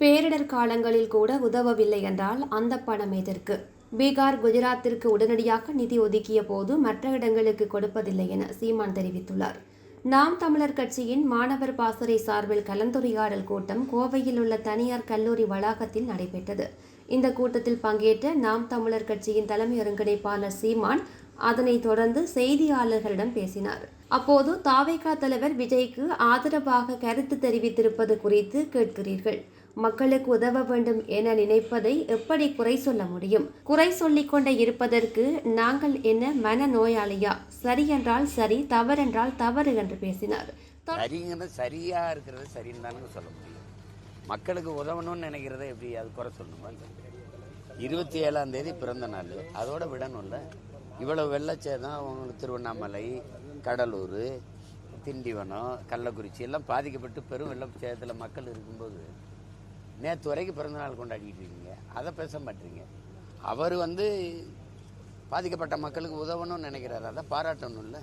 பேரிடர் காலங்களில் கூட உதவவில்லை என்றால் அந்த பணம் எதற்கு? பீகார் குஜராத்திற்கு உடனடியாக நிதி ஒதுக்கிய போது மற்ற இடங்களுக்கு கொடுப்பதில்லை என சீமான் தெரிவித்துள்ளார். நாம் தமிழர் கட்சியின் மாணவர் பாசறை சார்பில் கலந்துரையாடல் கூட்டம் கோவையில் உள்ள தனியார் கல்லூரி வளாகத்தில் நடைபெற்றது. இந்த கூட்டத்தில் பங்கேற்ற நாம் தமிழர் கட்சியின் தலைமை ஒருங்கிணைப்பாளர் சீமான் அதனைத் தொடர்ந்து செய்தியாளர்களிடம் பேசினார். அப்போது தாவேகா தலைவர் விஜய்க்கு ஆதரவாக கருத்து தெரிவித்திருப்பது குறித்து கேட்கிறீர்கள். மக்களுக்கு உதவ வேண்டும் என நினைப்பதை எப்படி குறை சொல்ல முடியும்? குறை சொல்லிக் கொண்டே இருப்பதற்கு நாங்கள் என்ன மன நோயாளியா சரி என்றால் சரி தவறென்றால் தவறு என்று பேசினார். சரிங்கிறது சரியா இருக்கிறது சரின்னு தானே சொல்ல முடியும். மக்களுக்கு உதவணும்னு நினைக்கிறத எப்படி அது குறை சொல்லணுமா இருபத்தி ஏழாம் தேதி பிறந்த நாள். அதோட விடணும்ல. இவ்வளவு வெள்ளச்சேதம் அவங்களுக்கு திருவண்ணாமலை கடலூர் திண்டிவனம் கள்ளக்குறிச்சி எல்லாம் பாதிக்கப்பட்டு பெரும் வெள்ளம் சேதத்தில் மக்கள் இருக்கும்போது நேற்று வரைக்கும் பிறந்த நாள் கொண்டாடிட்டு இருக்கீங்க. அதை பேச மாட்டீங்க. அவர் வந்து பாதிக்கப்பட்ட மக்களுக்கு உதவணும்னு நினைக்கிறாரு. அதை பாராட்டணும்ல.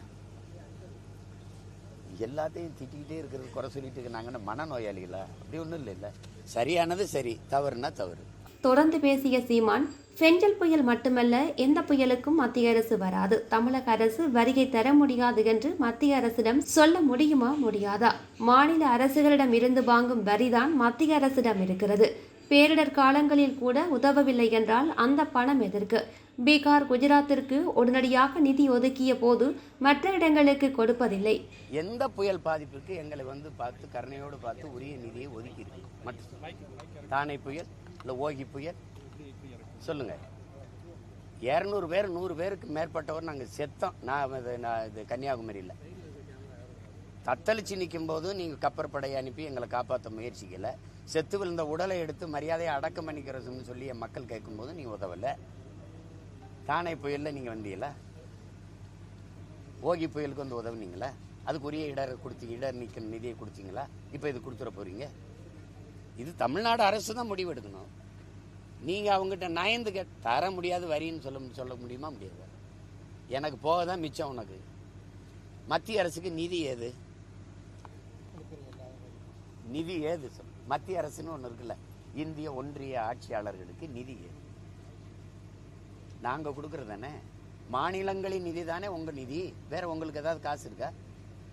எல்லாத்தையும் திட்டிக்கிட்டே இருக்கிறது குறை சொல்லிட்டு இருக்கு மனநோயாளிகளா? அப்படி ஒன்றும் இல்லை இல்லை சரியானது சரி தவறுனா தவறு. தொடர்ந்து பேசிய சீமான் செஞ்சல் புயல் மட்டுமல்ல எந்த புயலுக்கும் மத்திய அரசு வராது. தமிழக அரசு வரியை தர முடியாது என்று மத்திய அரசிடம் சொல்ல முடியுமா முடியாதா? மாநில அரசுகளிடம் இருந்து வாங்கும் வரிதான் மத்திய அரசிடம் இருக்கிறது. பேரிடர் காலங்களில் கூட உதவவில்லை என்றால் அந்த பணம் எதற்கு? பீகார் குஜராத்திற்கு உடனடியாக நிதி ஒதுக்கிய போது மற்ற இடங்களுக்கு கொடுப்பதில்லை. எந்த புயல் பாதிப்பிற்கு எங்களை வந்து பார்த்து கருணையோடு பார்த்து உரிய நிதியை ஒதுக்கியிருக்கு தானே புயல் இல்லை ஓகி புயல் சொல்லுங்க. இரநூறு பேர் நூறு பேருக்கு மேற்பட்டவர் நாங்கள் செத்தோம். நான் இது நான் இது கன்னியாகுமரியில். தத்தளிச்சு நிற்கும் போதும் நீங்கள் கப்பற்படையை அனுப்பி எங்களை காப்பாற்ற முயற்சிக்கலை. செத்து விழுந்த உடலை எடுத்து மரியாதையை அடக்கம் பண்ணிக்கிறதுன்னு சொல்லி என் மக்கள் கேட்கும்போது நீங்கள் உதவலை. தானே புயலில் நீங்கள் வந்தீங்களா? ஓகி புயலுக்கு வந்து உதவுனீங்களா? அதுக்குரிய இடர் கொடுத்தீங்க இடர் நீக்க நிதியை கொடுத்தீங்களா? இப்போ இது கொடுத்துட போகிறீங்க இது தமிழ்நாடு அரசு தான் முடிவு எடுக்கணும் நீங்கள் அவங்ககிட்ட நயந்து கே தர முடியாது வரின்னு சொல்ல சொல்ல முடியுமா? முடியாது. எனக்கு போக தான் மிச்சம் உனக்கு. மத்திய அரசுக்கு நிதி ஏது? நிதி ஏது சொல் மத்திய அரசுன்னு ஒன்று இருக்குல்ல. இந்திய ஒன்றிய ஆட்சியாளர்களுக்கு நிதி ஏது? நாங்கள் கொடுக்குறது தானே? மாநிலங்களின் நிதி தானே உங்கள் நிதி. வேற உங்களுக்கு ஏதாவது காசு இருக்கா?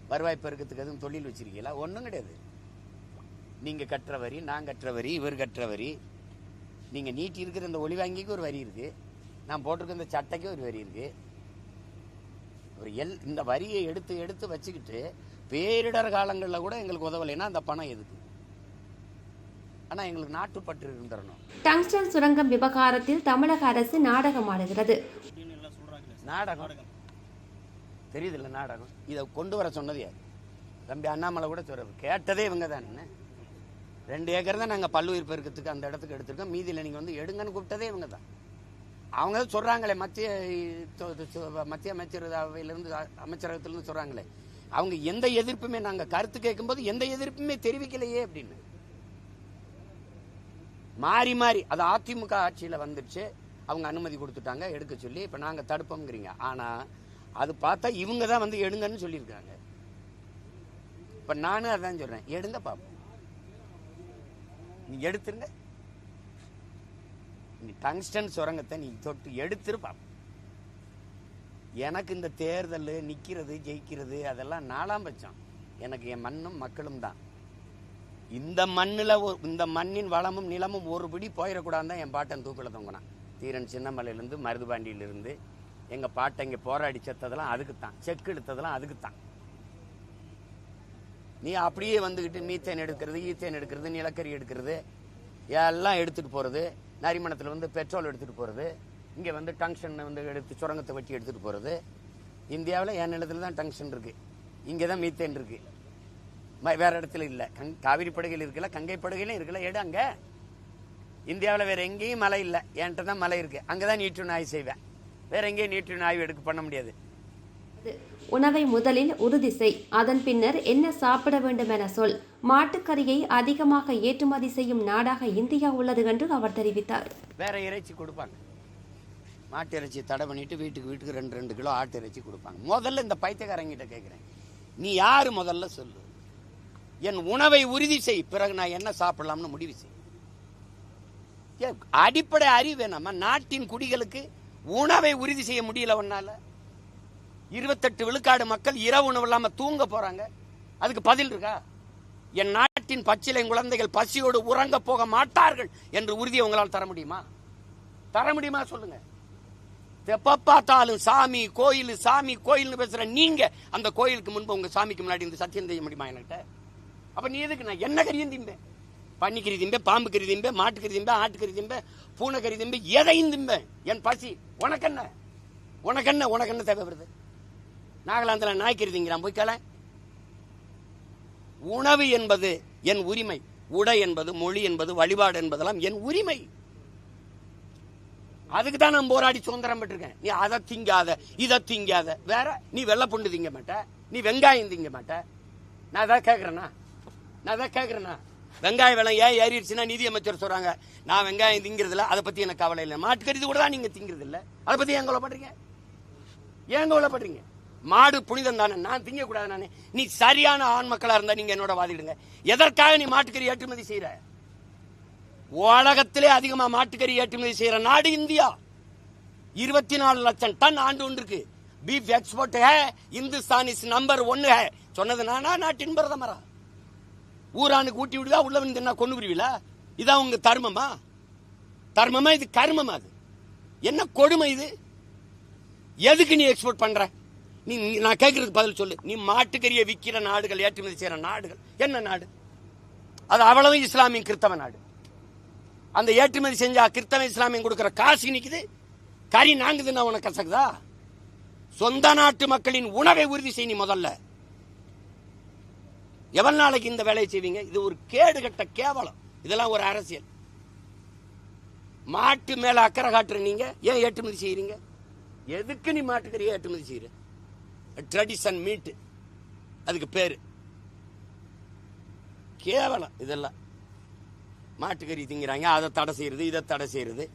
வருவாய் பெருக்கத்துக்கு எதுவும் தொழில் வச்சிருக்கீங்களா? ஒன்றும் கிடையாது. நீங்கள் கட்டுற வரி நான் கட்டுற வரி இவர் கட்டுற வரி. நீங்கள் நீட்டி இருக்கிற இந்த ஒளி வாங்கிக்கு ஒரு வரி இருக்கு. நான் போட்டிருக்க இந்த சட்டைக்கு ஒரு வரி இருக்கு. ஒரு எல் இந்த வரியை எடுத்து எடுத்து வச்சுக்கிட்டு பேரிடர் காலங்களில் கூட எங்களுக்கு உதவலைன்னா அந்த பணம் எதுக்கு? ஆனால் எங்களுக்கு நாட்டுப்பற்று இருந்துடணும் டங்ஸ்டன் சுரங்கம் விவகாரத்தில் தமிழக அரசு நாடகம் ஆடுகிறது. நாடகம்? தெரியுதுல்ல நாடகம்? இதை கொண்டு வர சொன்னது யார்? தம்பி அண்ணாமலை கூட சொல்றாரு. கேட்டதே இவங்க தானே ரெண்டு ஏக்கர் தான் நாங்கள் பல்லுயிர் பெருக்கத்துக்கு அந்த இடத்துக்கு எடுத்திருக்கோம். மீதியில் நீங்கள் வந்து எடுங்கன்னு கூப்பிட்டதே இவங்க தான். அவங்க தான் சொல்கிறாங்களே மத்திய தொ- மத்திய அமைச்சரவையிலேருந்து அமைச்சரகத்திலேருந்து சொல்கிறாங்களே அவங்க எந்த எதிர்ப்புமே நாங்கள் கருத்து கேட்கும்போது எந்த எதிர்ப்புமே தெரிவிக்கலையே அப்படின்னு. மாறி மாறி அது அதிமுக ஆட்சியில் வந்துடுச்சு அவங்க அனுமதி கொடுத்துட்டாங்க எடுக்க சொல்லி. இப்போ நாங்கள் தடுப்போங்கிறீங்க ஆனால் அது பார்த்தா இவங்க தான் வந்து எடுங்கன்னு சொல்லியிருக்காங்க. இப்போ நானும் அதான் சொல்கிறேன் எடுங்க பார்ப்போம் நீ எடுத்துருங்க. நீ டங்ஸ்டன் சுரங்கத்தை நீ தொட்டு எடுத்துரு எனக்கு இந்த தேர்தல் நிற்கிறது ஜெயிக்கிறது அதெல்லாம் நாலாம் பட்சம். எனக்கு என் மண்ணும் மக்களும் தான். இந்த மண்ணில் இந்த மண்ணின் வளமும் நிலமும் ஒரு பிடி போயிடக்கூடாதுன்னு தான் என் பாட்டன் தூக்கில் தொங்கினான். தீரன் சின்னமலையிலேருந்து மருதுபாண்டியிலிருந்து எங்கள் பாட்டை இங்கே போராடி செத்ததெல்லாம் அதுக்கு தான் செக்கு எடுத்ததெல்லாம் அதுக்கு தான் நீ அப்படியே வந்துக்கிட்டு மீத்தேன் எடுக்கிறது ஈத்தேன் எடுக்கிறது நிலக்கரி எடுக்கிறது எல்லாம் எடுத்துகிட்டு போகிறது நரிமணத்தில் வந்து பெட்ரோல் எடுத்துகிட்டு போகிறது இங்கே வந்து டங்ஷன் வந்து எடுத்து சுரங்கத்தை வெட்டி எடுத்துகிட்டு போகிறது இந்தியாவில் என் நிலத்தில் தான் டங்ஷன் இருக்குது இங்கே தான் மீத்தேன் இருக்குது வேறு இடத்துல இல்லை. கங் காவிரி படுகையில் இருக்கல கங்கை படுகையிலும் இருக்கல எடு அங்கே. இந்தியாவில் வேறு எங்கேயும் மலை இல்லை. என்கிட்ட தான் மலை இருக்குது அங்கே தான் நீட்டு ஆய்வு செய்வேன். வேறு எங்கேயும் நீட்டு ஆய்வு எடுக்க பண்ண முடியாது. உணவை முதலில் உறுதி செய். அதன் பின்னர் என்ன சாப்பிட வேண்டும் என சொல். மாட்டுக்கறியை அதிகமாக ஏற்றுமதி செய்யும் நாடாக இந்தியா உள்ளது என்று அவர் தெரிவித்தார். வேற இறைச்சி கொடுப்பாங்க. மாட்டு இறைச்சி தடை பண்ணிட்டு வீட்டுக்கு வீட்டுக்கு ரெண்டு ரெண்டு கிலோ ஆட்டு இறைச்சி கொடுப்பாங்க. முதல்ல இந்த பைத்தியக்காரங்கிட்ட கேட்குறேன் நீ யார் முதல்ல சொல்லு. என் உணவை உறுதி செய். பிறகு நான் என்ன சாப்பிடலாம்னு முடிவு செய். அடிப்படை அறிவு நம்ம நாட்டின் குடிகளுக்கு உணவை உறுதி செய்ய முடியல ஒன்னால இருபத்தெட்டு விழுக்காடு மக்கள் இரவு உணவு இல்லாமல் தூங்க போறாங்க. அதுக்கு பதில் இருக்கா? என் நாட்டின் பச்சிலை குழந்தைகள் பசியோடு உறங்க போக மாட்டார்கள் என்று உறுதியை உங்களால் தர முடியுமா? தர முடியுமா சொல்லுங்க. எப்ப பார்த்தாலும் சாமி கோயில் சாமி கோயில்னு பேசுற நீங்க அந்த கோயிலுக்கு முன்பு உங்க சாமிக்கு முன்னாடி இந்த சத்தியம் செய்ய முடியுமா என்கிட்ட? அப்ப நீ எதுக்கு நான் என்ன கறியும் திம்பேன் பன்னிக்கறி திம்பே பாம்பு கறி திம்பே மாட்டுக்கறி திம்பேன் ஆட்டுக்கறி திம்பேன் பூனைக்கறி திம்பே எதையும் திம்பேன் என் பசி. உனக்கென்ன? உனக்கென்ன? உனக்கென்ன தேவைப்படுது நாகாலாந்தில் நாய்க்கிறதுங்கிறான் போய் கல உணவு என்பது என் உரிமை. உடை என்பது மொழி என்பது வழிபாடு என்பதெல்லாம் என் உரிமை. அதுக்கு தான் நான் போராடி சுதந்திரம் பெற்றிருக்கேன். நீ அதை திங்காத இதை திங்காத. வேற நீ வெள்ளை பூண்டு திங்க மாட்ட நீ வெங்காயம் திங்க மாட்ட. நான் அதான் கேட்கறேனா நான் அதான் கேட்குறேண்ணா வெங்காய விலை ஏன் ஏறிடுச்சுன்னா நிதி அமைச்சர் நான் வெங்காயம் திங்கிறதில்ல அதை பற்றி எனக்கு கவலை இல்லை. மாட்டுக்கறி கூட தான் நீங்கள் திங்கிறது இல்லை அதை பற்றி ஏன் கவலைப்படுறீங்க? ஏன் கவலைப்படுறீங்க? மாடு புனிதம் தானே? நான் திங்கக்கூடாது நானே. நீ சரியான ஆண் மக்களா இருந்தா நீங்க என்னோட வாதிடுங்க. எதற்காக நீ மாட்டுக்கறி ஏற்றுமதி செய்யற உலகத்திலே அதிகமா மாட்டுக்கறி ஏற்றுமதி செய்யற நாடு இந்தியா. இருபத்தி நாலு லட்சம் டன் ஆண்டு ஒன்றுக்கு. Beef export hey Hindustan is number ஒன்னு ஹே. சொன்னது நானா? நாட்டின் பிரதமரா? ஊரானுக்கு ஊட்டி விடுதா உள்ள வந்து என்ன கொண்டு புரிவீங்களா இதான் உங்க தர்மமா? தர்மமா? இது கர்மமா அது? என்ன கொடுமை இது? எதுக்கு நீ எக்ஸ்போர்ட் பண்ற? நீ நான் கேட்கறதுக்கு பதில் சொல்லு. நீ மாட்டுக்கறியை விற்கிற நாடுகள் ஏற்றுமதி செய்யற நாடுகள். என்ன நாடு? அது அவ்வளவு இஸ்லாமிய கிறித்தவ நாடு. அந்த ஏற்றுமதி செஞ்சா கிறித்தவ இஸ்லாமியம் கொடுக்குற காசு நிக்குது கறி நாங்குதுன்னா உனக்கு கசக்குதா? சொந்த நாட்டு மக்களின் உணவை உறுதி செய் நீ முதல்ல. எவ்வளவு நாளைக்கு இந்த வேலையை செய்வீங்க? இது ஒரு கேடு கட்ட கேவலம். இதெல்லாம் ஒரு அரசியல். மாட்டு மேல அக்கறை காட்டுற நீங்க ஏன் ஏற்றுமதி செய்யறீங்க? எதுக்கு நீ மாட்டுக்கறியை ஏற்றுமதி செய்யற? ட்ரெடிஷன் மீட் அதுக்கு பேர். கேவலம் இதெல்லாம். மாட்டுக்கறி திங்கிறாங்க அதை தடை செய்யறது இதை தடை செய்யறது.